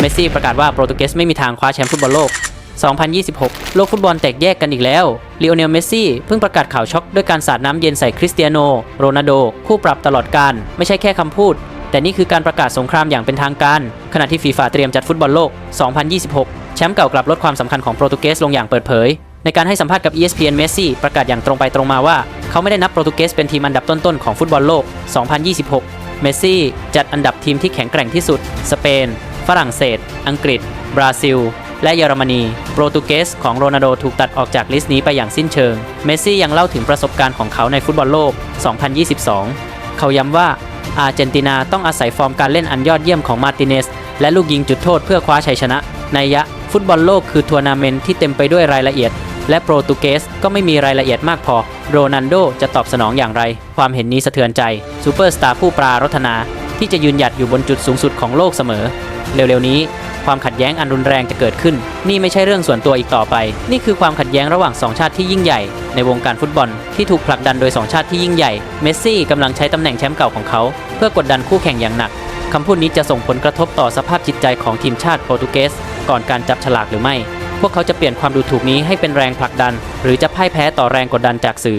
เมสซี่ประกาศว่าโปรตุเกสไม่มีทางคว้าแชมป์ฟุตบอลโลก 2026 โลกฟุตบอลแตกแยกกันอีกแล้วลีโอเนล เมสซี่ เพิ่งประกาศข่าวช็อกด้วยการสาดน้ำเย็นใส่คริสเตียโน โรนัลโด คู่ปรับตลอดการ ไม่ใช่แค่คำพูด แต่นี่คือการประกาศสงครามอย่างเป็นทางการ ขณะที่ฟีฟ่าเตรียมจัดฟุตบอลโลก 2026 แชมป์เก่ากลับลดความสำคัญของโปรตุเกสลงอย่างเปิดเผย ในการให้สัมภาษณ์กับ ESPN เมสซี่ประกาศอย่างตรงไปตรงมาว่า เขาไม่ได้นับโปรตุเกสเป็นทีมอันดับต้นๆของฟุตบอลโลก 2026 เมสซี่จัดอันดับทีมที่แข็งแกร่งที่สุด สเปน ฝรั่งเศส อังกฤษ บราซิล และเยอรมนี โปรตุเกสของโรนัลโดถูกตัดออกจากลิสต์นี้ไปอย่างสิ้นเชิง เมสซี่ยังเล่าถึงประสบการณ์ของเขาในฟุตบอลโลก 2022 เขาย้ำว่าอาร์เจนตินาต้องอาศัยฟอร์มการเล่นอันยอดเยี่ยมของมาร์ติเนส และลูกยิงจุดโทษเพื่อคว้าชัยชนะในยะฟุตบอลโลกคือทัวร์นาเมนต์ที่เต็มไปด้วยรายละเอียด และโปรตุเกสก็ไม่มีรายละเอียดมากพอ โรนัลโดจะตอบสนองอย่างไร ความเห็นนี้สะเทือนใจซูเปอร์สตาร์ผู้ปรารถนา ที่จะยืนหยัดอยู่บนจุดสูงสุดของโลกเสมอ เร็วๆนี้ความขัดแย้งอันรุนแรงจะเกิดขึ้น นี่ไม่ใช่เรื่องส่วนตัวอีกต่อไป นี่คือความขัดแย้งระหว่างสองชาติที่ยิ่งใหญ่ ในวงการฟุตบอล ที่ถูกผลักดันโดยสองชาติที่ยิ่งใหญ่ เมสซี่กำลังใช้ตำแหน่งแชมป์เก่าของเขา เพื่อกดดันคู่แข่งอย่างหนัก คำพูดนี้จะส่งผลกระทบต่อสภาพจิตใจของทีมชาติโปรตุเกส ก่อนการจับฉลากหรือไม่ พวกเขาจะเปลี่ยนความดูถูกนี้ให้เป็นแรงผลักดัน หรือจะพ่ายแพ้ต่อแรงกดดันจากสื่อ